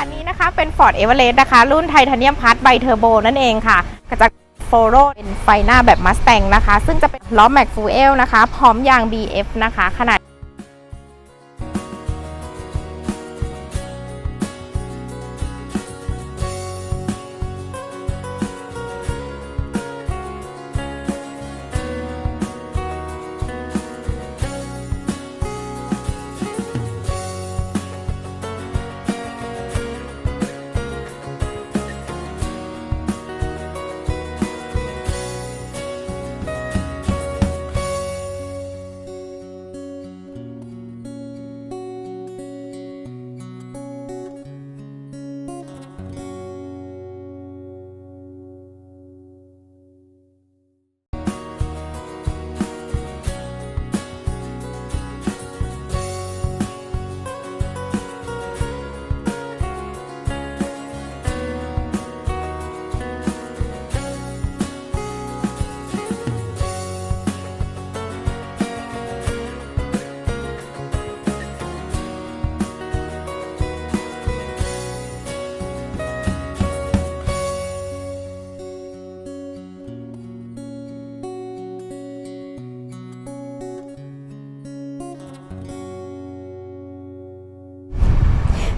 อันนี้นะคะเป็น Ford Everest นะคะ รุ่นไทเทเนียมพัทไบเทอร์โบนั่นเองค่ะกระจังโฟโรเป็นไฟหน้าแบบมัส t ต n งนะคะ ซึ่งจะเป็นล้อแม็กฟูเอลนะคะ พร้อมยาง BF นะคะ ขนาด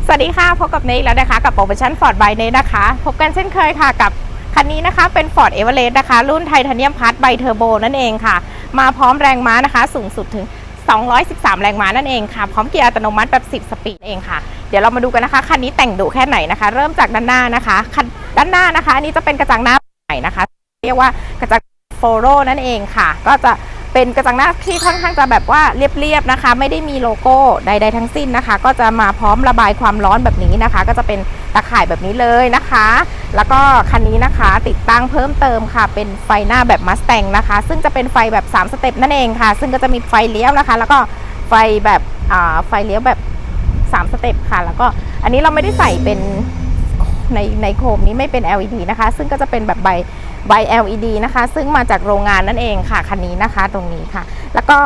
สวัสดีค่ะ พบกับเนยแล้วนะคะ กับโปรโมชั่น Ford by เนยนะคะ พบกันเช่นเคยค่ะกับคันนี้นะคะเป็น Ford Everest นะคะ รุ่นไทเทเนียมพัทไบเทอร์โบนั่นเองค่ะ มาพร้อมแรงม้านะคะ สูงสุดถึง 213 แรงม้านั่นเองค่ะ พร้อมเกียร์อัตโนมัติแบบ 10 สปีดเองค่ะ เดี๋ยวเรามาดูกันนะคะ คันนี้แต่งดุแค่ไหนนะคะ เริ่มจากด้านหน้านะคะคันด้านหน้านะคะอันนี้จะเป็นกระจังหน้าใหม่นะคะ เรียกว่ากระจังโฟโรนั่นเองค่ะ ก็จะ เป็นกระจังหน้าที่ค่อนข้างจะแบบว่าเรียบๆนะคะ ไม่ได้มีโลโก้ใด ๆ ทั้งสิ้นนะคะ ก็จะมาพร้อมระบายความร้อนแบบนี้นะคะ ก็จะเป็นตะข่ายแบบนี้เลยนะคะ แล้วก็คันนี้นะคะติดตั้งเพิ่มเติมค่ะ เป็นไฟหน้าแบบมัส t ตงนะคะ ซึ่งจะเป็นไฟแบบ 3 สเต็ปนั่นเองค่ะ ซึ่งก็จะมีไฟเลี้ยวนะคะ แล้วก็ไฟแบบอ่าไฟเลี้ยวแบบ 3 สเต็ปค่ะ แล้วก็อันนี้เราไม่ได้ใส่เป็นในในโคมนี้ไม่เป็น LED นะคะ ซึ่งก็จะเป็นแบบใบ ใบ LED นะคะ ซึ่งมาจากโรงงานนั่นเองค่ะคันนี้นะคะตรงนี้ค่ะ แล้วก็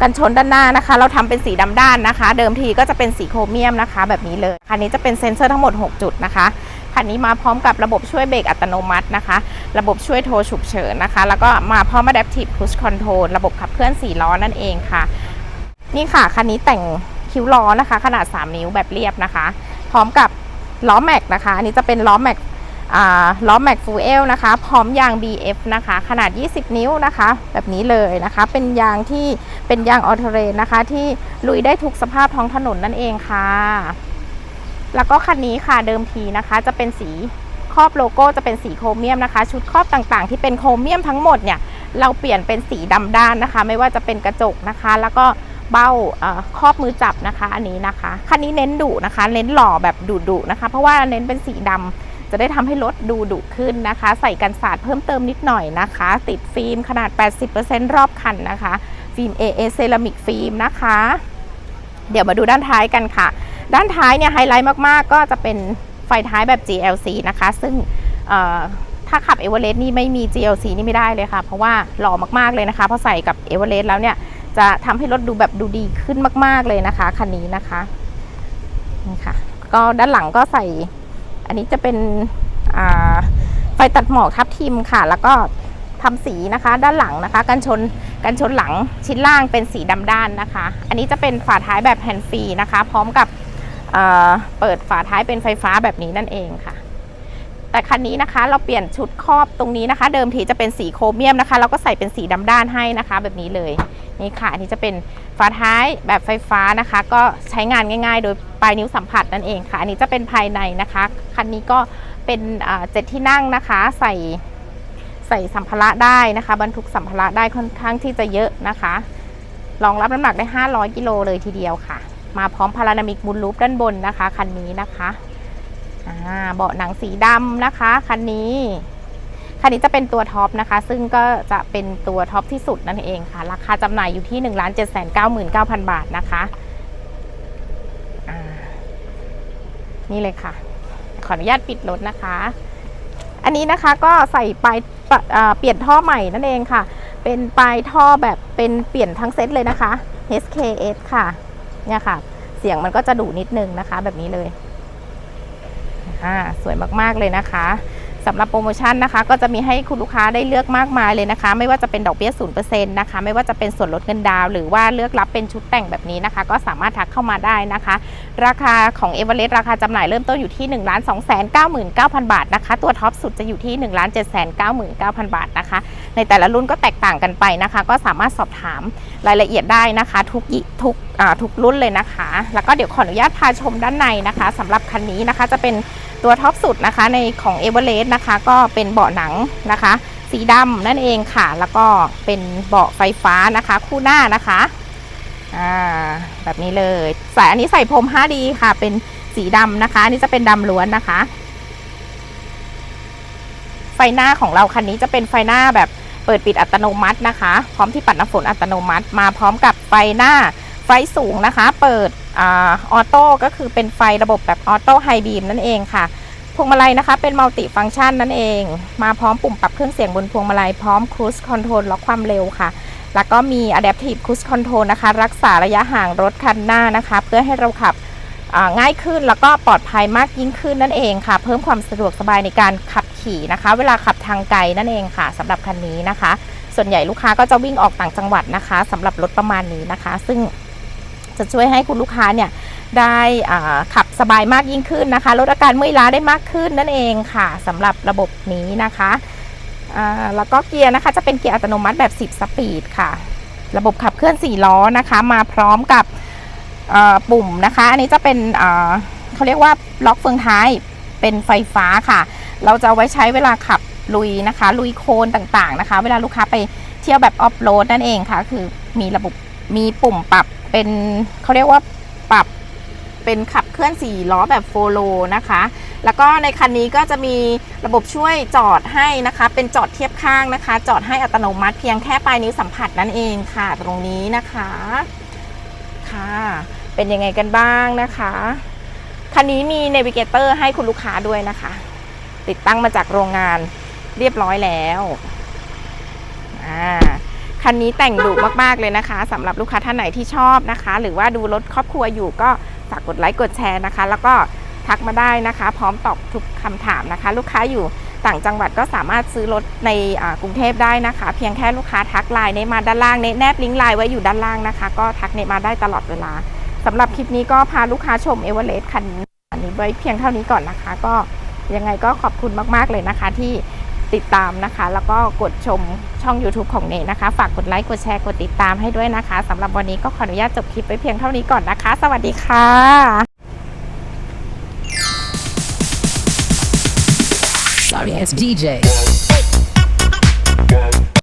กันชนด้านหน้านะคะ เราทำเป็นสีดำด้านนะคะ เดิมทีก็จะเป็นสีโครเมียมนะคะ แบบนี้เลยคันนี้จะเป็นเซ็นเซอร์ทั้งหมด 6 จุดนะคะคันนี้มาพร้อมกับระบบช่วยเบรกอัตโนมัตินะคะ ระบบช่วยโทรฉุกเฉินนะคะ แล้วก็มาพร้อม Adaptive Cruise Control ระบบขับเคลื่อน4ล้อนั่นเองค่ะ นี่ค่ะคันนี้แต่งคิ้วล้อนะคะ ขนาด 3 นิ้วแบบเรียบนะคะ พร้อมกับล้อแม็กนะคะ อันนี้จะเป็นล้อแม็ก ล้อแม็กฟูเอลนะคะ พร้อมยาง BF นะคะ ขนาด 20 นิ้วนะคะ แบบนี้เลยนะคะ เป็นยางที่เป็นยางออเทเรนนะคะ ที่ลุยได้ทุกสภาพท้องถนนนั่นเองค่ะ แล้วก็คันนี้ค่ะเดิมทีนะคะ จะเป็นสีครอบโลโก้จะเป็นสีโครเมียมนะคะ ชุดครอบต่างๆ ที่เป็นโครเมียมทั้งหมดเนี่ยเราเปลี่ยนเป็นสีดำด้านนะคะ ไม่ว่าจะเป็นกระจกนะคะ แล้วก็เบ้าครอบมือจับนะคะ อันนี้นะคะคันนี้เน้นดุนะคะ เน้นหล่อแบบดุดุนะคะ เพราะว่าเน้นเป็นสีดำ จะได้ทำให้รถดูดุขึ้นนะคะ ใส่กันสาดเพิ่มเติมนิดหน่อยนะคะ ติดฟิล์มขนาด 80%รอบคันนะคะ ฟิล์ม AA เซรามิกฟิล์มนะคะ เดี๋ยวมาดูด้านท้ายกันค่ะ ด้านท้ายเนี่ยไฮไลท์มากๆ ก็จะเป็นไฟท้ายแบบ GLC นะคะ ซึ่งถ้าขับเอเวอเรสต์นี่ไม่มี GLC นี่ไม่ได้เลยค่ะ เพราะว่าหล่อมากๆเลยนะคะพอใส่กับเอเวอเรสต์แล้วเนี่ยจะทำให้รถดูแบบดูดีขึ้นมาก ๆเลยนะคะคันนี้นะคะนี่ค่ะ ก็ด้านหลังก็ใส่ อันนี้จะเป็นไฟตัดหมอกทับทิมค่ะ แล้วก็ทำสีนะคะ ด้านหลังนะคะ กันชนกันชนหลังชิ้นล่างเป็นสีดำด้านนะคะ อันนี้จะเป็นฝาท้ายแบบแฮนด์ฟรีนะคะ พร้อมกับเเปิดฝาท้ายเป็นไฟฟ้าแบบนี้นั่นเองค่ะ แต่คันนี้นะคะเราเปลี่ยนชุดครอบตรงนี้นะคะ เดิมทีจะเป็นสีโครเมียมนะคะ เราก็ใส่เป็นสีดำด้านให้นะคะ แบบนี้เลยนี่ค่ะอันนี้จะเป็นฝาท้ายแบบไฟฟ้านะคะ ก็ใช้งานง่าย ๆ โดยปลายนิ้วสัมผัสนั่นเองค่ะ อันนี้จะเป็นภายในนะคะคันนี้ก็เป็นเจ็ดที่นั่งนะคะ ใส่ใส่สัมภาระได้นะคะ บรรทุกสัมภาระได้ค่อนข้างที่จะเยอะนะคะรองรับน้ำหนักได้ 500 กิโลเลยทีเดียวค่ะ มาพร้อมพารานามิกมูลลูปด้านบนนะคะคันนี้นะคะ เบาะหนังสีดำนะคะคันนี้คันนี้จะเป็นตัวท็อปนะคะ ซึ่งก็จะเป็นตัวท็อปที่สุดนั่นเองค่ะ ราคาจำหน่ายอยู่ที่ 1 7 9 9 0 0 0 บาทนะคะ นี่เลยค่ะ ขออนุญาตปิดรถนะคะ อันนี้นะคะก็ใส่ปลายเปลี่ยนท่อใหม่นั่นเองค่ะ เป็นปลายท่อแบบเป็นเปลี่ยนทั้งเซตเลยนะคะ HKS ค่ะ เนี่ยค่ะ เสียงมันก็จะดุนิดนึงนะคะ แบบนี้เลย อ่าสวยมากๆเลยนะคะสำหรับโปรโมชั่นนะคะ ก็จะมีให้คุณลูกค้าได้เลือกมากมายเลยนะคะ ไม่ว่าจะเป็นดอกเบี้ย0%นเปอร์เซ็นต์นะคะไม่ว่าจะเป็นส่วนลดเงินดาว หรือว่าเลือกรับเป็นชุดแต่งแบบนี้นะคะ ก็สามารถทักเข้ามาได้นะคะ ราคาของเอเวอเรสต์ราคาจำหน่ายเริ่มต้นอยู่ที่1 2 9 9 0 0 0บาทนะคะ ตัวท็อปสุดจะอยู่ที่1 7 9 9 0 0 0บาทนะคะ ในแต่ละรุ่นก็แตกต่างกันไปนะคะ ก็สามารถสอบถาม รายละเอียดได้นะคะ ทุกยิทุกอ่าทุกรุ่นเลยนะคะ แล้วก็เดี๋ยวขออนุญาตพาชมด้านในนะคะสำหรับคันนี้นะคะจะเป็นตัวท็อปสุดนะคะในของเอเวอเรสต์นะคะ ก็เป็นเบาะหนังนะคะ สีดำนั่นเองค่ะ แล้วก็เป็นเบาะไฟฟ้านะคะ คู่หน้านะคะอ่าแบบนี้เลยใส่อันนี้ใส่พรม 5D ค่ะ เป็นสีดำนะคะ อันนี้จะเป็นดำล้วนนะคะ ไฟหน้าของเราคันนี้จะเป็นไฟหน้าแบบ เปิดปิดอัตโนมัตินะคะ พร้อมที่ปัดน้ำฝนอัตโนมัติ มาพร้อมกับไฟหน้าไฟสูงนะคะ เปิดออโต้ก็คือเป็นไฟระบบแบบออโต้ไฮบีมนั่นเองค่ะพวงมาลัยนะคะ เป็นมัลติฟังก์ชันนั่นเอง มาพร้อมปุ่มปรับเครื่องเสียงบนพวงมาลัยพร้อมครู e คอนโทรลล็อกความเร็วค่ะ แล้วก็มี Adaptive Cruise Control นะคะ รักษาระยะห่างรถคันหน้านะคะ เพื่อให้เราขับง่ายขึ้นแล้วก็ปลอดภัยมากยิ่งขึ้นนั่นเองค่ะ เพิ่มความสะดวกสบายในการขับ ขี่นะคะ เวลาขับทางไกลนั่นเองค่ะสำหรับคันนี้นะคะ ส่วนใหญ่ลูกค้าก็จะวิ่งออกต่างจังหวัดนะคะสำหรับรถประมาณนี้นะคะ ซึ่งจะช่วยให้คุณลูกค้าเนี่ยได้ขับสบายมากยิ่งขึ้นนะคะลดอาการเมื่อยล้าได้มากขึ้นนั่นเองค่ะสำหรับระบบนี้นะคะแล้วก็เกียร์นะคะจะเป็นเกียร์อัตโนมัติแบบ 10 สปีดค่ะ ระบบขับเคลื่อน 4 ล้อนะคะ มาพร้อมกับปุ่มนะคะ อันนี้จะเป็นเขาเรียกว่าล็อกเฟืองท้ายเป็นไฟฟ้าค่ะ เราจะเอาไว้ใช้เวลาขับลุยนะคะ ลุยโคลนต่างๆนะคะ เวลาลูกค้าไปเที่ยวแบบออฟโรดนั่นเองค่ะ คือมีระบบมีปุ่มปรับเป็นเขาเรียกว่าปรับเป็นขับเคลื่อน4ล้อแบบโฟโลนะคะ แล้วก็ในคันนี้ก็จะมีระบบช่วยจอดให้นะคะ เป็นจอดเทียบข้างนะคะ จอดให้อัตโนมัติเพียงแค่ปลายนิ้วสัมผัสนั่นเองค่ะ ตรงนี้นะคะค่ะ เป็นยังไงกันบ้างนะคะ คันนี้มีเนวิเกเตอร์ให้คุณลูกค้าด้วยนะคะ ติดตั้งมาจากโรงงานเรียบร้อยแล้วอ่าคันนี้แต่งดุมากๆเลยนะคะสำหรับลูกค้าท่านไหนที่ชอบนะคะ หรือว่าดูรถครอบครัวอยู่ก็ฝากกดไลค์กดแชร์นะคะ แล้วก็ทักมาได้นะคะ พร้อมตอบทุกคำถามนะคะ ลูกค้าอยู่ต่างจังหวัดก็สามารถซื้อรถในกรุงเทพได้นะคะ เพียงแค่ลูกค้าทักไลน์เนมาด้านล่างเนตแนบลิงก์ไลน์ไว้อยู่ด้านล่างนะคะ ก็ทักเนตมาได้ตลอดเวลาสำหรับคลิปนี้ก็พาลูกค้าชมเอเวอเรสต์คันนี้ไว้เพียงเท่านี้ก่อนนะคะก็ ยังไงก็ขอบคุณมากๆเลยนะคะที่ติดตามนะคะ แล้วก็กดชมช่อง YouTube ของเนนะคะ ฝากกดไลค์ กดแชร์ กดติดตามให้ด้วยนะคะสำหรับวันนี้ก็ขออนุญาตจบคลิปไปเพียงเท่านี้ก่อนนะคะ สวัสดีค่ะ Sorry, it's DJ.